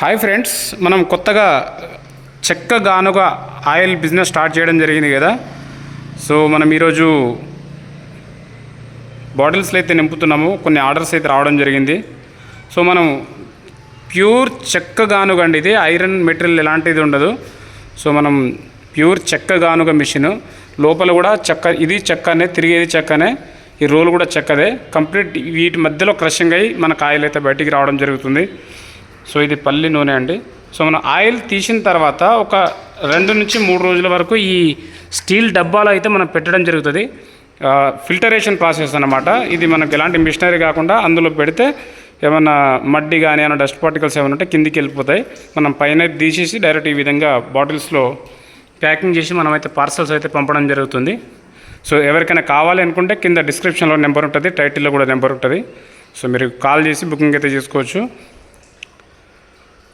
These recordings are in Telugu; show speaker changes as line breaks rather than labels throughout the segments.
హాయ్ ఫ్రెండ్స్ మనం కొత్తగా చెక్క గానుగ ఆయిల్ బిజినెస్ స్టార్ట్ చేయడం జరిగింది కదా. సో మనం ఈరోజు బాటిల్స్లో అయితే నింపుతున్నాము కొన్ని ఆర్డర్స్ అయితే రావడం జరిగింది. సో మనం ప్యూర్ చెక్క గానుగ అండి ఇది ఐరన్ మెటీరియల్ ఎలాంటిది ఉండదు. సో మనం ప్యూర్ చెక్క గానుగ మిషన్ లోపల కూడా చెక్క ఇది చెక్కనే తిరిగేది చెక్కనే ఈ రోల్ కూడా చెక్కదే. కంప్లీట్ వీటి మధ్యలో క్రషింగ్ అయ్యి మనకు ఆయిల్ అయితే బయటికి రావడం జరుగుతుంది. సో ఇది పల్లి నూనె అండి. సో మనం ఆయిల్ తీసిన తర్వాత ఒక రెండు నుంచి మూడు రోజుల వరకు ఈ స్టీల్ డబ్బాలో అయితే మనం పెట్టడం జరుగుతుంది. ఫిల్టరేషన్ ప్రాసెస్ అనమాట ఇది మనకు ఎలాంటి మిషనరీ కాకుండా అందులో పెడితే ఏమైనా మడ్డి కానీ ఏమైనా డస్ట్ పార్టికల్స్ ఏమైనా ఉంటే కిందికి వెళ్ళిపోతాయి. మనం పైన తీసేసి డైరెక్ట్ ఈ విధంగా బాటిల్స్లో ప్యాకింగ్ చేసి మనమైతే పార్సల్స్ అయితే పంపడం జరుగుతుంది. సో ఎవరికైనా కావాలి అనుకుంటే కింద డిస్క్రిప్షన్లో నెంబర్ ఉంటుంది టైటిల్లో కూడా నెంబర్ ఉంటుంది. సో మీరు కాల్ చేసి బుకింగ్ అయితే చేసుకోవచ్చు.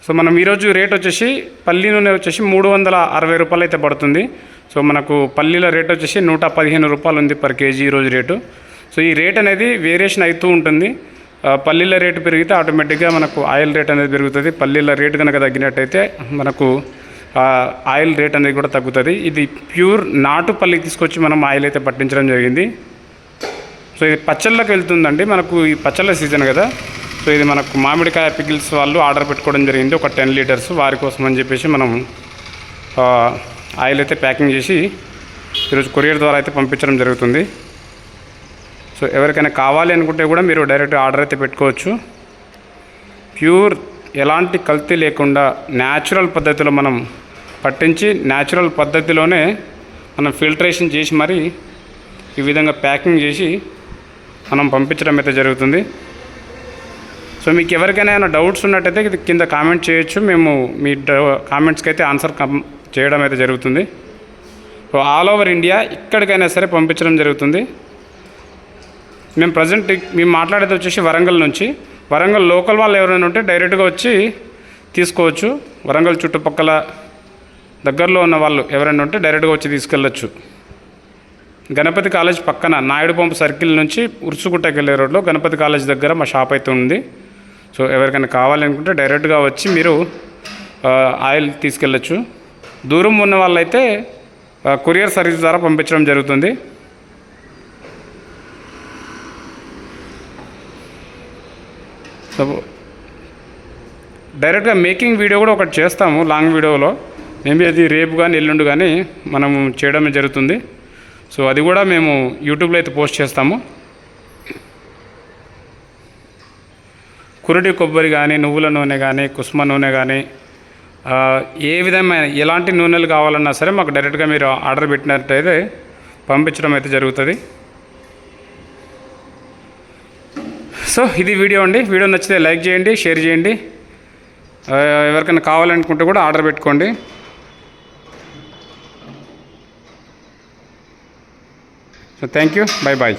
సో మనం ఈరోజు రేట్ వచ్చేసి పల్లి నూనె వచ్చేసి మూడు వందల అరవై రూపాయలు అయితే పడుతుంది. సో మనకు పల్లీల రేట్ వచ్చేసి నూట పదిహేను రూపాయలు ఉంది పర్ కేజీ ఈరోజు రేటు. సో ఈ రేట్ అనేది వేరియేషన్ అవుతూ ఉంటుంది. పల్లీల రేటు పెరిగితే ఆటోమేటిక్గా మనకు ఆయిల్ రేట్ అనేది పెరుగుతుంది. పల్లీల రేటు కనుక తగ్గినట్టయితే మనకు ఆయిల్ రేట్ అనేది కూడా తగ్గుతుంది. ఇది ప్యూర్ నాటు పల్లి తీసుకొచ్చి మనం ఆయిల్ అయితే పట్టించడం జరిగింది. సో ఇది పచ్చళ్ళకి వెళ్తుందండి. మనకు ఈ పచ్చళ్ళ సీజన్ కదా. సో ఇది మనకు మామిడికాయ పికిల్స్ వాళ్ళు ఆర్డర్ పెట్టుకోవడం జరిగింది. ఒక టెన్ లీటర్స్ వారి కోసం అని చెప్పేసి మనం ఆయిల్ అయితే ప్యాకింగ్ చేసి ఈరోజు కొరియర్ ద్వారా అయితే పంపించడం జరుగుతుంది. సో ఎవరికైనా కావాలి అనుకుంటే కూడా మీరు డైరెక్ట్ ఆర్డర్ అయితే పెట్టుకోవచ్చు. ప్యూర్ ఎలాంటి కల్తీ లేకుండా న్యాచురల్ పద్ధతిలో మనం పట్టించి న్యాచురల్ పద్ధతిలోనే మనం ఫిల్టరేషన్ చేసి మరి ఈ విధంగా ప్యాకింగ్ చేసి మనం పంపించడం అయితే జరుగుతుంది. సో మీకు ఎవరికైనా ఏమైనా డౌట్స్ ఉన్నట్టయితే కింద కామెంట్ చేయొచ్చు. మేము మీ కామెంట్స్కి అయితే ఆన్సర్ చేయడం అయితే జరుగుతుంది. సో ఆల్ ఓవర్ ఇండియా ఎక్కడికైనా సరే పంపించడం జరుగుతుంది. మేము ప్రజెంట్ మేము మాట్లాడేది వచ్చేసి వరంగల్ నుంచి. వరంగల్ లోకల్ వాళ్ళు ఎవరైనా ఉంటే డైరెక్ట్గా వచ్చి తీసుకోవచ్చు. వరంగల్ చుట్టుపక్కల దగ్గరలో ఉన్న వాళ్ళు ఎవరైనా ఉంటే డైరెక్ట్గా వచ్చి తీసుకెళ్ళచ్చు. గణపతి కాలేజ్ పక్కన నాయుడు పంపు సర్కిల్ నుంచి ఉరుసుగుట్టకి వెళ్ళే రోడ్లో గణపతి కాలేజ్ దగ్గర మా షాప్ అయితే ఉంది. సో ఎవరికైనా కావాలనుకుంటే డైరెక్ట్గా వచ్చి మీరు ఆయిల్ తీసుకెళ్ళచ్చు. దూరం ఉన్న వాళ్ళైతే కొరియర్ సర్వీస్ ద్వారా పంపించడం జరుగుతుంది. సో డైరెక్ట్గా మేకింగ్ వీడియో కూడా ఒకటి చేస్తాము లాంగ్ వీడియోలో. మేబీ అది రేపు కానీ ఎల్లుండి కానీ మనము చేయడం జరుగుతుంది. సో అది కూడా మేము యూట్యూబ్లో అయితే పోస్ట్ చేస్తాము. కురుడి కొబ్బరి కానీ నువ్వుల నూనె కానీ కుసుమ నూనె కానీ ఏ విధమైన ఎలాంటి నూనెలు కావాలన్నా సరే మాకు డైరెక్ట్గా మీరు ఆర్డర్ పెట్టినట్టయితే పంపించడం అయితే జరుగుతుంది. సో ఇది వీడియో అండి. వీడియో నచ్చితే లైక్ చేయండి షేర్ చేయండి. ఎవరికైనా కావాలనుకుంటే కూడా ఆర్డర్ పెట్టుకోండి. So thank you bye bye